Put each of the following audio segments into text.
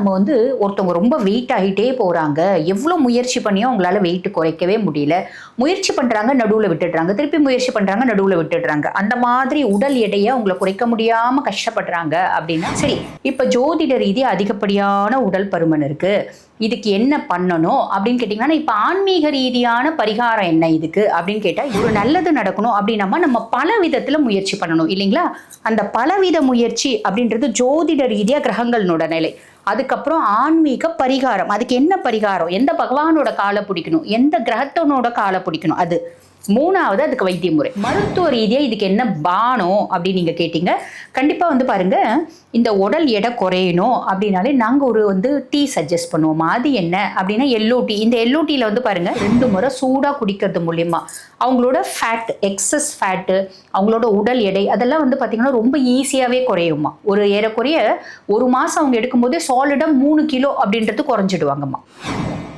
நம்ம வந்து ஒருத்தவங்க ரொம்ப வெயிட் ஆகிட்டே போகிறாங்க எவ்வளோ முயற்சி பண்ணியும் அவங்களால வெயிட் குறைக்கவே முடியல. முயற்சி பண்ணுறாங்க நடுவில் விட்டுடுறாங்க. திருப்பி முயற்சி பண்ணுறாங்க நடுவில் விட்டுடுறாங்க. அந்த மாதிரி உடல் எடையை அவங்கள குறைக்க முடியாமல் கஷ்டப்படுறாங்க அப்படின்னா சரி இப்போ ஜோதிட ரீதியாக அதிகப்படியான உடல் பருமன் இருக்குது இதுக்கு என்ன பண்ணணும் அப்படின்னு கேட்டிங்கன்னா இப்போ ஆன்மீக ரீதியான பரிகாரம் என்ன இதுக்கு அப்படின்னு கேட்டால் ஒரு நல்லது நடக்கணும் அப்படின்னா நம்ம பல விதத்தில் முயற்சி பண்ணணும் இல்லைங்களா? அந்த பலவித முயற்சி அப்படின்றது ஜோதிட ரீதியாக கிரகங்களோட நிலை. அதுக்கப்புறம் ஆன்மீக பரிகாரம். அதுக்கு என்ன பரிகாரம்? எந்த பகவானோட காலை பிடிக்கணும்? எந்த கிரகத்தனோட காலை பிடிக்கணும்? அது. மூணாவது அதுக்கு வைத்திய முறை. மருத்துவ ரீதியாக இதுக்கு என்ன பானம் அப்படின்னு நீங்கள் கேட்டீங்க. கண்டிப்பாக வந்து பாருங்கள் இந்த உடல் எடை குறையணும் அப்படின்னாலே நாங்கள் ஒரு வந்து டீ சஜஸ்ட் பண்ணுவோம்? அது என்ன? அப்படின்னா எல்லோ டீ இந்த எல்லோ டீயில் வந்து பாருங்கள் ரெண்டு முறை சூடாக குடிக்கிறது மூலிமா அவங்களோட ஃபேட் எக்ஸஸ் ஃபேட்டு அவங்களோட உடல் எடை அதெல்லாம் வந்து பார்த்திங்கன்னா ரொம்ப ஈஸியாகவே குறையுமா? ஒரு ஏறக்குறைய ஒரு மாதம் அவங்க எடுக்கும்போதே சாலிடாக மூணு கிலோ அப்படின்றது குறைஞ்சிடுவாங்கம்மா.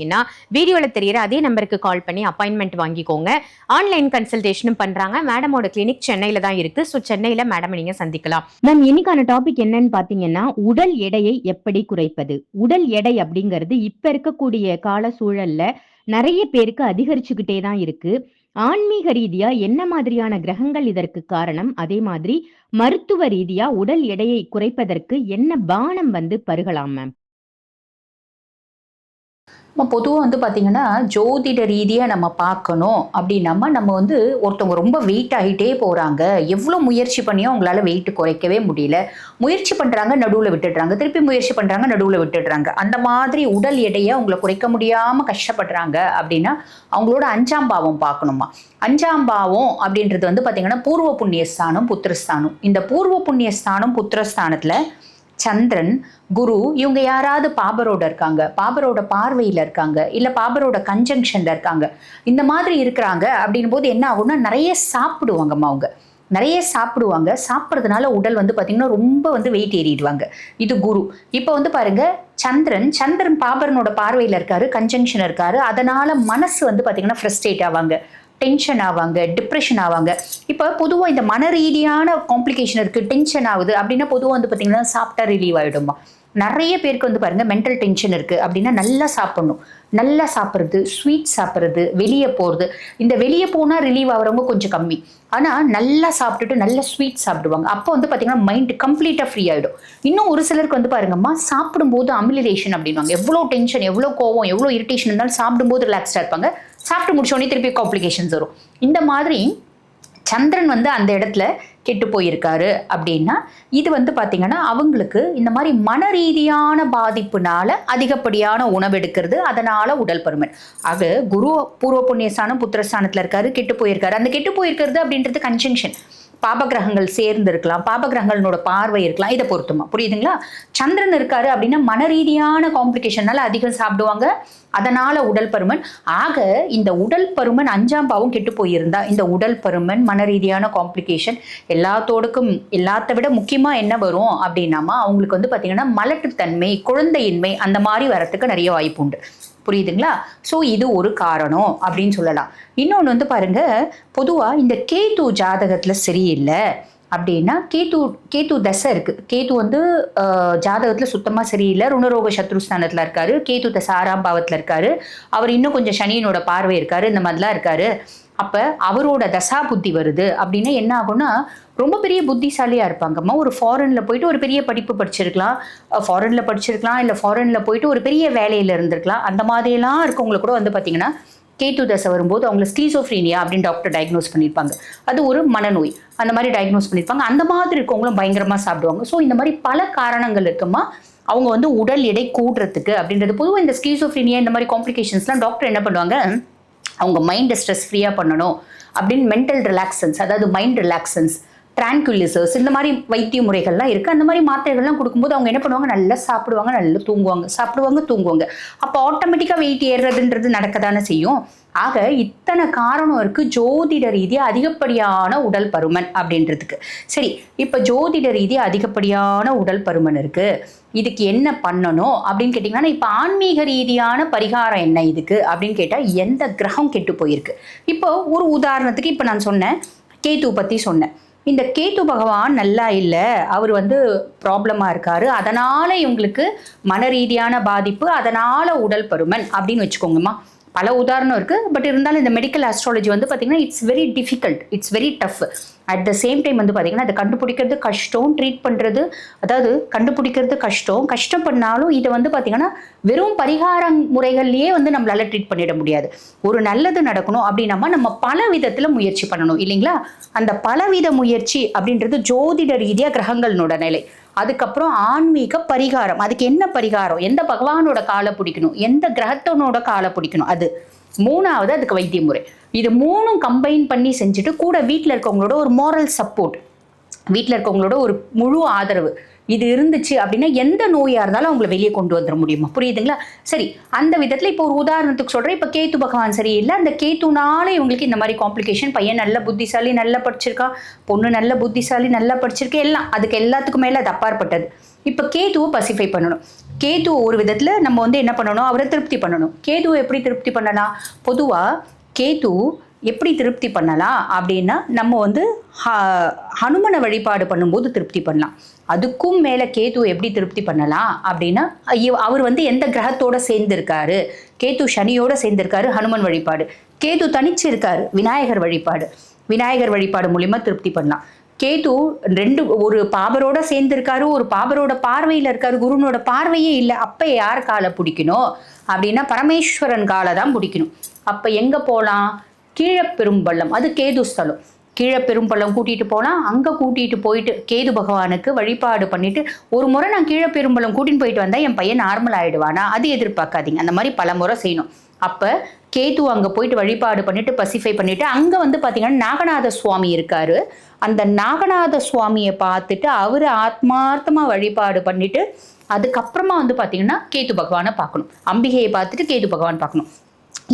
நினைச்சீங்கன்னா வீடியோவில் தெரியிற அதே நம்பருக்கு கால் பண்ணி அப்பாயின்மெண்ட் வாங்கிக்கோங்க. ஆன்லைன் கன்சல்டேஷனும் பண்றாங்க. மேடமோட கிளினிக் சென்னையில தான் இருக்கு. ஸோ சென்னையில் மேடம் நீங்கள் சந்திக்கலாம். மேம் இன்னைக்கான டாபிக் என்னன்னு பார்த்தீங்கன்னா உடல் எடையை எப்படி குறைப்பது? உடல் எடை அப்படிங்கிறது இப்போ இருக்கக்கூடிய கால சூழல்ல நிறைய பேருக்கு அதிகரிச்சுக்கிட்டே தான் இருக்கு. ஆன்மீக ரீதியா என்ன மாதிரியான கிரகங்கள் இதற்கு காரணம்? அதே மாதிரி மருத்துவ ரீதியா உடல் எடையை குறைப்பதற்கு என்ன பானம் வந்து பருகலாம் மேம் நம்ம பொதுவாக வந்து பார்த்திங்கன்னா ஜோதிட ரீதியாக நம்ம பார்க்கணும். அப்படின்னம்மா நம்ம வந்து ஒருத்தவங்க ரொம்ப வெயிட் ஆகிட்டே போகிறாங்க எவ்வளோ முயற்சி பண்ணியும் அவங்களால வெயிட் குறைக்கவே முடியல. முயற்சி பண்ணுறாங்க நடுவில் விட்டுடுறாங்க. திருப்பி முயற்சி பண்ணுறாங்க நடுவில் விட்டுடுறாங்க. அந்த மாதிரி உடல் எடையை அவங்கள குறைக்க முடியாமல் கஷ்டப்படுறாங்க அப்படின்னா அவங்களோட அஞ்சாம் பாவம் பார்க்கணுமா? அஞ்சாம் பாவம் அப்படின்றது வந்து பார்த்திங்கன்னா பூர்வ புண்ணியஸ்தானம் புத்திரஸ்தானம். இந்த பூர்வ புண்ணியஸ்தானம் புத்திரஸ்தானத்தில் சந்திரன் குரு இவங்க யாராவது பாபரோட இருக்காங்க. பாபரோட பார்வையில் இருக்காங்க. இல்லை பாபரோட கன்ஜங்ஷனில் இருக்காங்க. இந்த மாதிரி இருக்கிறாங்க அப்படின் போது என்ன ஆகும்னா நிறைய சாப்பிடுவாங்கம்மா அவங்க. நிறைய சாப்பிடுவாங்க. சாப்பிட்றதுனால உடல் வந்து பார்த்திங்கன்னா ரொம்ப வந்து வெயிட் ஏறிடுவாங்க. இது குரு. இப்போ வந்து பாருங்க சந்திரன் சந்திரன் பாபரனோட பார்வையில் இருக்காரு கன்ஜங்ஷன் இருக்காரு. அதனால மனசு வந்து பார்த்திங்கன்னா ஃப்ரஸ்ட்ரேட் ஆவாங்க. டென்ஷன் ஆவாங்க டிப்ரெஷன் ஆவாங்க. இப்போ பொதுவாக இந்த மன ரீதியான காம்ப்ளிகேஷன் இருக்குது டென்ஷன் ஆகுது அப்படின்னா பொதுவாக வந்து பார்த்திங்கன்னா சாப்பிட்டா ரிலீவ் ஆகிடுமா நிறைய பேருக்கு வந்து பாருங்கள் மென்டல் டென்ஷன் இருக்குது அப்படின்னா நல்லா சாப்பிடணும். நல்லா சாப்பிட்றது ஸ்வீட் சாப்பிட்றது வெளியே போகிறது இந்த வெளியே போனால் ரிலீவ் ஆகிறவங்க கொஞ்சம் கம்மி. ஆனால் நல்லா சாப்பிட்டுட்டு நல்லா ஸ்வீட் சாப்பிடுவாங்க. அப்போ வந்து பார்த்திங்கன்னா மைண்டு கம்ப்ளீட்டாக ஃப்ரீ ஆகிடும் இன்னும் ஒரு சிலருக்கு வந்து பாருங்கம்மா சாப்பிடும்போது அமிலிரேஷன் அப்படின்வாங்க எவ்வளோ டென்ஷன் எவ்வளோ கோவம் எவ்வளோ இரிட்டேஷன் இருந்தாலும் சாப்பிடும்போது ரிலாக்ஸ்டாக இருப்பாங்க. சாப்பிட்டு முடிச்சோடனே திருப்பி காம்ப்ளிகேஷன்ஸ் வரும். இந்த மாதிரி சந்திரன் வந்து அந்த இடத்துல கெட்டு போயிருக்காரு அப்படின்னா இது வந்து பார்த்திங்கன்னா அவங்களுக்கு இந்த மாதிரி மன ரீதியான பாதிப்புனால அதிகப்படியான உணவு எடுக்கிறது அதனால் உடல் பருமன். ஆக குரு பூர்வ புண்ணியஸ்தானம் புத்திரஸ்தானத்தில் இருக்காரு கெட்டு போயிருக்காரு. அந்த கெட்டு போயிருக்கிறது அப்படின்றது கன்ஜங்ஷன் பாபகிரகங்கள் சேர்ந்து இருக்கலாம் பாபகிரகங்களோட பார்வை இருக்கலாம் இதை பொறுத்துமா? புரியுதுங்களா? சந்திரன் இருக்காரு அப்படின்னா மன ரீதியான காம்ப்ளிகேஷனால அதிகம் சாப்பிடுவாங்க. அதனால உடல் பருமன். ஆக இந்த உடல் பருமன் அஞ்சாம் பாவம் கெட்டு போயிருந்தா இந்த உடல் பருமன் மன ரீதியான காம்ப்ளிகேஷன் எல்லாத்தோடுக்கும் எல்லாத்த விட முக்கியமாக என்ன வரும் அப்படின்னாமா? அவங்களுக்கு வந்து பார்த்தீங்கன்னா மலட்டுத்தன்மை குழந்தையின்மை அந்த மாதிரி வரத்துக்கு நிறைய வாய்ப்பு உண்டு. புரியுதுங்களா? ஸோ இது ஒரு காரணம் அப்படின்னு சொல்லலாம். இன்னொன்று வந்து பாருங்க பொதுவாக இந்த கேது ஜாதகத்தில் சரியில்லை அப்படின்னா கேத்து கேத்து தசை இருக்குது கேத்து வந்து ஜாதகத்தில் சுத்தமாக சரியில்லை. ருணரோக சத்ருஸ்தானத்தில் இருக்காரு. கேத்து தசை ஆறாம் பாவத்தில் இருக்காரு. அவர் இன்னும் கொஞ்சம் சனியனோட பார்வை இருக்காரு. இந்த மாதிரிலாம் இருக்காரு. அப்போ அவரோட தசா புத்தி வருது அப்படின்னா என்ன ஆகும்னா ரொம்ப பெரிய புத்திசாலியாக இருப்பாங்கம்மா ஒரு ஃபாரினில் போயிட்டு ஒரு பெரிய படிப்பு படிச்சிருக்கலாம். ஃபாரினில் படிச்சிருக்கலாம் இல்லை ஃபாரினில் போயிட்டு ஒரு பெரிய வேலையில் இருந்திருக்கலாம். அந்த மாதிரியெல்லாம் இருக்கவங்களுக்கு கூட வந்து பார்த்திங்கன்னா கேத்து தசை வரும்போது அவங்கள ஸ்டீசோஃப்ரீனியா அப்படின்னு டாக்டர் டயக்னோஸ் பண்ணியிருப்பாங்க அது ஒரு மனநோய். அந்த மாதிரி டயக்னோஸ் பண்ணியிருப்பாங்க அந்த மாதிரி இருக்கவங்களும் பயங்கரமாக சாப்பிடுவாங்க. ஸோ இந்த மாதிரி பல காரணங்கள் இருக்குமா அவங்க வந்து உடல் எடை கூடுறதுக்கு அப்படின்றது. பொதுவாக இந்த ஸ்கீசோஃப்ரீனியா இந்த மாதிரி காம்ப்ளிகேஷன்ஸ்லாம் டாக்டர் என்ன பண்ணுவாங்க அவங்க மைண்டை ஸ்ட்ரெஸ் ஃப்ரீயாக பண்ணணும் அப்படின்னு மென்டல் ரிலாக்ஸன்ஸ் அதாவது மைண்ட் ரிலாக்ஸன்ஸ் டிரான்குலிசர்ஸ் இந்த மாதிரி வைத்திய முறைகள்லாம் இருக்குது அந்த மாதிரி மாத்திரைகள்லாம் கொடுக்கும்போது அவங்க என்ன பண்ணுவாங்க? நல்லா சாப்பிடுவாங்க நல்லா தூங்குவாங்க. சாப்பிடுவாங்க தூங்குவாங்க. அப்போ ஆட்டோமேட்டிக்காக வெயிட் ஏறுறதுன்றது நடக்க தானே செய்யும். ஆக இத்தனை காரணம் இருக்கு. ஜோதிட ரீதியாக அதிகப்படியான உடல் பருமன் அப்படின்றதுக்கு. சரி இப்போ ஜோதிட ரீதியாக அதிகப்படியான உடல் பருமன் இருக்கு. இதுக்கு என்ன பண்ணணும் அப்படின்னு கேட்டிங்கன்னா இப்போ ஆன்மீக ரீதியான பரிகாரம் என்ன இதுக்கு அப்படின்னு கேட்டால் எந்த கிரகம் கெட்டு போயிருக்கு. இப்போ ஒரு உதாரணத்துக்கு இப்போ நான் சொன்னேன் கேத்து பற்றி சொன்னேன். இந்த கேத்து பகவான் நல்லா இல்லை அவர் வந்து ப்ராப்ளமாக இருக்காரு. அதனால் இவங்களுக்கு மன ரீதியான பாதிப்பு அதனால் உடல் பருமன் அப்படின்னு வச்சுக்கோங்கம்மா. பல உதாரணம் இருக்குது பட் இருந்தாலும் இந்த மெடிக்கல் ஆஸ்ட்ராலஜி வந்து பார்த்திங்கன்னா it's very difficult it's very tough at the same time வந்து பார்த்திங்கன்னா அதை கண்டுபிடிக்கிறது கஷ்டம் ட்ரீட் பண்ணுறது அதாவது கண்டுபிடிக்கிறது கஷ்டம். கஷ்டம் பண்ணாலும் இதை வந்து பார்த்திங்கன்னா வெறும் பரிகார முறைகள்லேயே வந்து நம்மளால் ட்ரீட் பண்ணிட முடியாது. ஒரு நல்லது நடக்கணும் அப்படின்னா நம்ம பல விதத்தில் முயற்சி பண்ணணும் இல்லைங்களா? அந்த பலவித முயற்சி அப்படின்றது ஜோதிட ரீதியாக கிரகங்களோட நிலை. அதுக்கப்புறம் ஆன்மீக பரிகாரம். அதுக்கு என்ன பரிகாரம்? எந்த பகவானோட காலை பிடிக்கணும்? எந்த கிரகத்தனோட காலை பிடிக்கணும்? அது மூணாவது அதுக்கு வைத்திய முறை. இது மூணும் கம்பைன் பண்ணி செஞ்சுட்டு கூட வீட்டில் இருக்கவங்களோட ஒரு மோரல் சப்போர்ட் வீட்டில் இருக்கவங்களோட ஒரு முழு ஆதரவு. இது இருந்துச்சு அப்படின்னா எந்த நோயாக இருந்தாலும் அவங்கள வெளியே கொண்டு வந்துட முடியுமா? புரியுதுங்களா? சரி அந்த விதத்தில் இப்போ ஒரு உதாரணத்துக்கு சொல்கிறேன் இப்போ கேத்து பகவான் சரியில்லை. அந்த கேத்துனால இவங்களுக்கு இந்த மாதிரி காம்ப்ளிகேஷன் பையன் நல்ல புத்திசாலி நல்லா படிச்சிருக்கா பொண்ணு நல்ல புத்திசாலி நல்லா படிச்சிருக்கு எல்லாம். அதுக்கு எல்லாத்துக்கும் மேலே அது அப்பாற்பட்டது. இப்போ கேதுவை பசிஃபை பண்ணணும். கேத்துவை ஒரு விதத்தில் நம்ம வந்து என்ன பண்ணணும்? அவரை திருப்தி பண்ணணும். கேதுவை எப்படி திருப்தி பண்ணலாம்? பொதுவாக கேத்து எப்படி திருப்தி பண்ணலாம் அப்படின்னா நம்ம வந்து ஹ- ஹனுமனை வழிபாடு பண்ணும்போது திருப்தி பண்ணலாம். அதுக்கும் மேலே கேது எப்படி திருப்தி பண்ணலாம் அப்படின்னா அவர் வந்து எந்த கிரகத்தோட சேர்ந்திருக்காரு? கேத்து சனியோட சேர்ந்திருக்காரு ஹனுமன் வழிபாடு. கேது தனிச்சு இருக்காரு விநாயகர் வழிபாடு. விநாயகர் வழிபாடு மூலிமா திருப்தி பண்ணலாம். கேது ரெண்டு ஒரு பாபரோட சேர்ந்திருக்காரு ஒரு பாபரோட பார்வையில் இருக்காரு குருனோட பார்வையே இல்லை. அப்போ யார் காலை பிடிக்கணும்? அப்படின்னா பரமேஸ்வரன் காலை தான் பிடிக்கணும். அப்போ எங்கே போகலாம் கீழப்பெரும்பள்ளம் அது கேது ஸ்தலம். கீழே பெரும்பள்ளம் கூட்டிகிட்டு போனால் அங்கே கூட்டிகிட்டு போயிட்டு கேது பகவானுக்கு வழிபாடு பண்ணிட்டு ஒரு முறை நான் கீழே பெரும்பள்ளம் கூட்டின்னு போயிட்டு வந்தால் என் பையன் நார்மல் ஆயிடுவானா? அது எதிர்பார்க்காதீங்க. அந்த மாதிரி பல முறை செய்யணும். அப்போ கேது அங்கே போயிட்டு வழிபாடு பண்ணிட்டு பசிஃபை பண்ணிட்டு அங்கே வந்து பார்த்தீங்கன்னா நாகநாத சுவாமி இருக்காரு. அந்த நாகநாத சுவாமியை பார்த்துட்டு அவர் ஆத்மார்த்தமாக வழிபாடு பண்ணிட்டு அதுக்கப்புறமா வந்து பார்த்தீங்கன்னா கேது பகவானை பார்க்கணும். அம்பிகையை பார்த்துட்டு கேது பகவான் பார்க்கணும்.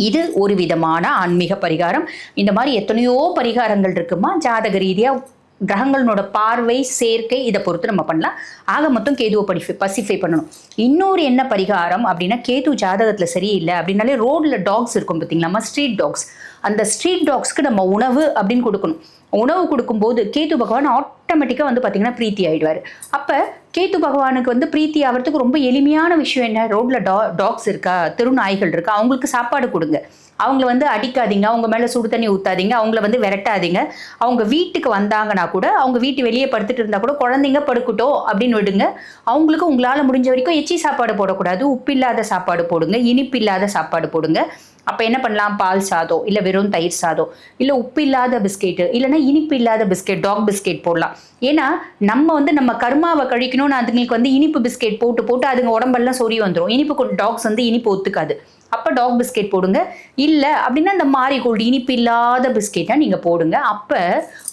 இது ஒரு விதமான ஆன்மீக பரிகாரம். இந்த மாதிரி எத்தனையோ பரிகாரங்கள் இருக்குமா? ஜாதக ரீதியாக கிரகங்களோட பார்வை சேர்க்கை இதை பொறுத்து நம்ம பண்ணலாம். ஆக மொத்தம் கேதுவை படிஃபை பசிஃபை பண்ணணும். இன்னொரு என்ன பரிகாரம் அப்படின்னா கேது ஜாதகத்தில் சரியில்லை அப்படின்னாலே ரோடில் டாக்ஸ் இருக்கும் பார்த்தீங்களாமா ஸ்ட்ரீட் டாக்ஸ். அந்த ஸ்ட்ரீட் டாக்ஸ்க்கு நம்ம உணவு அப்படின்னு கொடுக்கணும். உணவு கொடுக்கும்போது கேது பகவான் ஆட்டோமேட்டிக்காக வந்து பார்த்தீங்கன்னா பிரீத்தி ஆகிடுவார் அப்போ கேத்து பகவானுக்கு வந்து பிரீத்தி ஆகிறதுக்கு ரொம்ப எளிமையான விஷயம் என்ன? ரோட்ல டா டாக்ஸ் இருக்கா? தெருநாய்கள் இருக்கா? அவங்களுக்கு சாப்பாடு கொடுங்க. அவங்கள வந்து அடிக்காதீங்க. அவங்க மேலே சுடு தண்ணி ஊற்றாதீங்க அவங்கள வந்து விரட்டாதீங்க. அவங்க வீட்டுக்கு வந்தாங்கன்னா கூட அவங்க வீட்டு வெளியே படுத்துட்டு இருந்தால் கூட குழந்தைங்க படுக்கட்டும் அப்படின்னு விடுங்க. அவங்களுக்கு உங்களால் முடிஞ்ச வரைக்கும் எச்சி சாப்பாடு போடக்கூடாது. உப்பு இல்லாத சாப்பாடு போடுங்க. இனிப்பு இல்லாத சாப்பாடு போடுங்க. அப்போ என்ன பண்ணலாம்? பால் சாதம் இல்லை வெறும் தயிர் சாதம் இல்லை உப்பு இல்லாத பிஸ்கெட்டு இல்லைன்னா இனிப்பு இல்லாத பிஸ்கெட் டாக் பிஸ்கெட் போடலாம். ஏன்னா நம்ம வந்து நம்ம கர்மாவை கழிக்கணும்னு அதுங்களுக்கு வந்து இனிப்பு பிஸ்கெட் போட்டு போட்டு அதுங்க உடம்பெல்லாம் சொறி வந்துடும் இனிப்பு டாக்ஸ் வந்து இனிப்பு ஒத்துக்காது. அப்போ டாக் பிஸ்கெட் போடுங்க. இல்லை அப்படின்னா இந்த மாரிகோல்டு இனிப்பு இல்லாத பிஸ்கெட்டாக நீங்கள் போடுங்க. அப்போ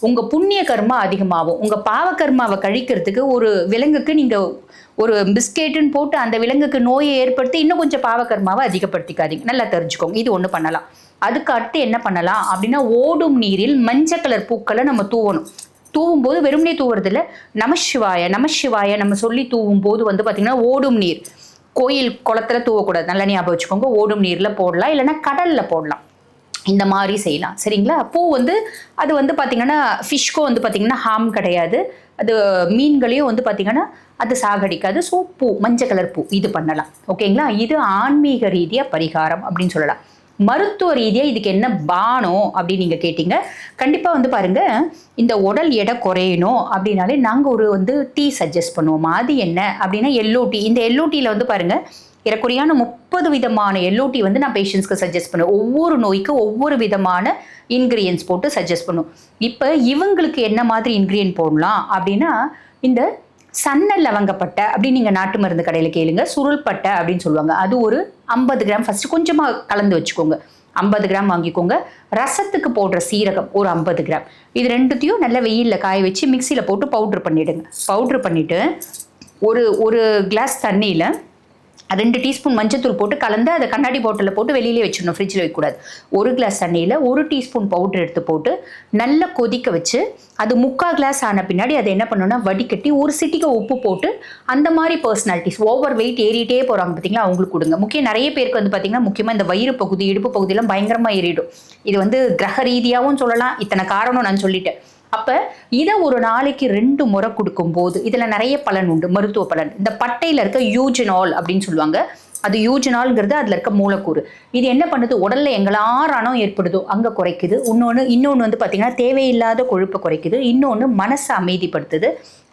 உங்கள் புண்ணிய கர்மா அதிகமாகும். உங்கள் பாவக்கர்மாவை கழிக்கிறதுக்கு ஒரு விலங்குக்கு நீங்கள் ஒரு பிஸ்கெட்டுன்னு போட்டு அந்த விலங்குக்கு நோயை ஏற்படுத்தி இன்னும் கொஞ்சம் பாவக்கர்மாவை அதிகப்படுத்திக்காதீங்க. நல்லா தெரிஞ்சுக்கோங்க. இது ஒன்று பண்ணலாம். அதுக்கு அடுத்து என்ன பண்ணலாம்? அப்படின்னா ஓடும் நீரில் மஞ்சள் கலர் பூக்களை நம்ம தூவணும். தூவும் போது வெறுமனே தூவுறதில்ல. நமசிவாய நமசிவாய நம்ம சொல்லி தூவும் போது வந்து பார்த்திங்கன்னா ஓடும் நீர். கோயில் குளத்துல தூவக்கூடாது. நல்லா ஞாபகம் வச்சுக்கோங்க. ஓடும் நீரில் போடலாம். இல்லைன்னா கடலில் போடலாம். இந்த மாதிரி செய்யலாம். சரிங்களா? பூ வந்து அது வந்து பார்த்திங்கன்னா ஃபிஷ்க்கும் வந்து பார்த்திங்கன்னா ஹார்ம் கிடையாது. அது மீன்களையும் வந்து பார்த்திங்கன்னா அது சாகடிக்காது. ஸோ பூ மஞ்சள் கலர் பூ இது பண்ணலாம். ஓகேங்களா இது ஆன்மீக ரீதியாக பரிகாரம் அப்படின்னு சொல்லலாம். மருத்துவ ரீதியாக இதுக்கு என்ன பானம் அப்படின்னு நீங்கள் கேட்டீங்க. கண்டிப்பாக வந்து பாருங்கள் இந்த உடல் எடை குறையணும் அப்படின்னாலே நாங்கள் ஒரு வந்து டீ சஜஸ்ட் பண்ணுவோம்? அது என்ன? அப்படின்னா எல்லோ டீ. இந்த எல்லோ டீயில் வந்து பாருங்கள் இறக்குறையான முப்பது விதமான எல்ஓடி வந்து நான் பேஷண்ட்ஸ்க்கு சஜஸ்ட் பண்ணுவேன். ஒவ்வொரு நோய்க்கு ஒவ்வொரு விதமான இன்க்ரீடியன்ஸ் போட்டு சஜஸ்ட் பண்ணுவோம். இப்போ இவங்களுக்கு என்ன மாதிரி இன்க்ரீடியன்ட் போடலாம் அப்படின்னா இந்த சன்ன லவங்கப்பட்டை அப்படின்னு நீங்கள் நாட்டு மருந்து கடையில் கேளுங்க சுருள்பட்டை அப்படின்னு சொல்லுவாங்க. அது ஒரு ஐம்பது கிராம். ஃபஸ்ட்டு கொஞ்சமாக கலந்து வச்சுக்கோங்க. ஐம்பது கிராம் வாங்கிக்கோங்க. ரசத்துக்கு போடுற சீரகம் ஒரு ஐம்பது கிராம். இது ரெண்டுத்தையும் நல்லா வெயிலில் காய வச்சு மிக்சியில் போட்டு பவுட்ரு பண்ணிவிடுங்க பவுட்ரு பண்ணிவிட்டு ஒரு ஒரு கிளாஸ் தண்ணியில் ரெண்டு டீஸ்பூன் மஞ்சத்தூள் போட்டு கலந்து அதை கண்ணாடி பாட்டிலில் போட்டு வெளியிலே வச்சிடணும் ஃப்ரிட்ஜில் வைக்கக்கூடாது. ஒரு கிளாஸ் தண்ணியில் ஒரு டீஸ்பூன் பவுடர் எடுத்து போட்டு நல்லா கொதிக்க வச்சு அது முக்கால் கிளாஸ் ஆன பின்னாடி அதை என்ன பண்ணணும்னா வடிகட்டி ஒரு சிட்டிக்கு உப்பு போட்டு அந்த மாதிரி பர்சனாலிட்டிஸ் ஓவர் வெயிட் ஏறிட்டே போகிறாங்க பார்த்தீங்களா அவங்களுக்கு கொடுங்க. முக்கியம் நிறைய பேருக்கு வந்து பார்த்தீங்கன்னா முக்கியமாக இந்த வயிறு பகுதி இடுப்பு பகுதியெல்லாம் பயங்கரமாக ஏறிடும். இது வந்து கிரக ரீதியாகவும் சொல்லலாம். இத்தனை காரணம் நான் சொல்லிட்டேன். அப்போ இதை ஒரு நாளைக்கு ரெண்டு முறை கொடுக்கும்போது இதில் நிறைய பலன் உண்டு மருத்துவ பலன். இந்த பட்டையில் இருக்க யூஜினால் அப்படின்னு சொல்லுவாங்க. அது யூஜினால்ங்கிறது அதில் இருக்க மூலக்கூறு. இது என்ன பண்ணுது? உடலில் எங்கெல்லாம் ரணம் ஏற்படுதோ அங்கே குறைக்குது. இன்னொன்று இன்னொன்று வந்து பார்த்திங்கன்னா தேவையில்லாத கொழுப்பை குறைக்குது. இன்னொன்று மனசை அமைதிப்படுத்துது.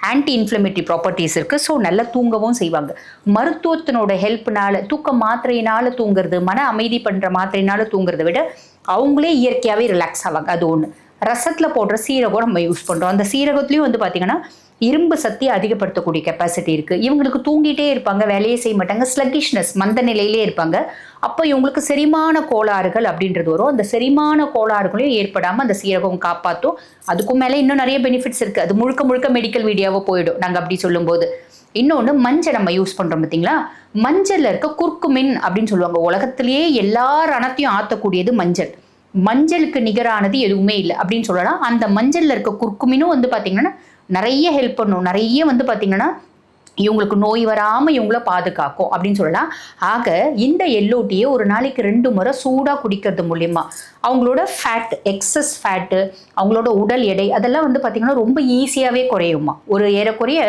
ஆன்டி இன்ஃப்ளமேட்டரி ப்ராப்பர்ட்டிஸ் இருக்குது ஸோ நல்லா தூங்கவும் செய்வாங்க. மருத்துவத்தினோட ஹெல்ப்னால தூக்க மாத்திரையினால தூங்குறது மன அமைதி பண்ணுற மாத்திரையினால தூங்குறதை விட அவங்களே இயற்கையாகவே ரிலாக்ஸ் ஆவாங்க. அது ஒன்று ரசத்தில் போடுற சீரகம் நம்ம யூஸ் பண்ணுறோம் அந்த சீரகத்துலேயும் வந்து பார்த்தீங்கன்னா இரும்பு சக்தி அதிகப்படுத்தக்கூடிய கெப்பாசிட்டி இருக்குது இவங்களுக்கு தூங்கிட்டே இருப்பாங்க வேலையே செய்ய மாட்டாங்க ஸ்லக்கிஷ்னஸ் மந்த நிலையிலே இருப்பாங்க. அப்போ இவங்களுக்கு செரிமான கோளாறுகள் அப்படின்றது வரும். அந்த செரிமான கோளாறுகளையும் ஏற்படாமல் அந்த சீரகம் காப்பாற்றும் அதுக்கும் மேலே இன்னும் நிறைய பெனிஃபிட்ஸ் இருக்குது அது முழுக்க முழுக்க மெடிக்கல் வீடியோவாக போயிடும். நாங்கள் அப்படி சொல்லும்போது. இன்னொன்று மஞ்சள் நம்ம யூஸ் பண்ணுறோம் பார்த்தீங்களா மஞ்சளில் இருக்க குர்க்குமின் அப்படின்னு சொல்லுவாங்க. உலகத்திலேயே எல்லா ரணத்தையும் ஆற்றக்கூடியது மஞ்சள். மஞ்சளுக்கு நிகரானது எதுவுமே இல்லை அப்படின்னு சொல்லலாம். அந்த மஞ்சளில் இருக்க குர்க்குமினும் வந்து பார்த்தீங்கன்னா நிறைய ஹெல்ப் பண்ணும். நிறைய வந்து பார்த்தீங்கன்னா இவங்களுக்கு நோய் வராமல் இவங்கள பாதுகாக்கும் அப்படின்னு சொல்லலாம். ஆக இந்த எல்லோட்டியை ஒரு நாளைக்கு ரெண்டு முறை சூடாக குடிக்கிறது மூலிமா அவங்களோட ஃபேட் எக்ஸஸ் ஃபேட்டு அவங்களோட உடல் எடை அதெல்லாம் வந்து பார்த்திங்கன்னா ரொம்ப ஈஸியாகவே குறையுமா ஒரு ஏறக்குறைய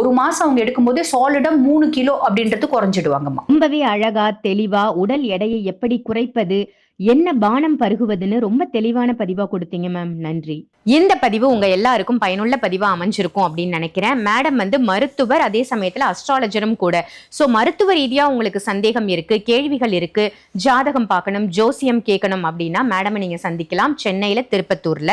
ஒரு மாதம் அவங்க எடுக்கும்போதே சாலிடாக மூணு கிலோ அப்படின்றது குறைஞ்சிடுவாங்கம்மா. ரொம்பவே அழகாக தெளிவாக உடல் எடையை எப்படி குறைப்பது என்ன பானம் பருகுவதுன்னு ரொம்ப தெளிவான பதிவா கொடுத்தீங்க மேம் நன்றி. இந்த பதிவு உங்க எல்லாருக்கும் பயனுள்ள பதிவா அமைஞ்சிருக்கும் அப்படின்னு நினைக்கிறேன். மேடம் வந்து மருத்துவர் அதே சமயத்துல அஸ்ட்ராலஜரும் கூட. சோ மருத்துவ ரீதியா உங்களுக்கு சந்தேகம் இருக்கு கேள்விகள் இருக்கு ஜாதகம் பார்க்கணும் ஜோசியம் கேட்கணும் அப்படின்னா மேடமை நீங்க சந்திக்கலாம். சென்னையில திருப்பத்தூர்ல.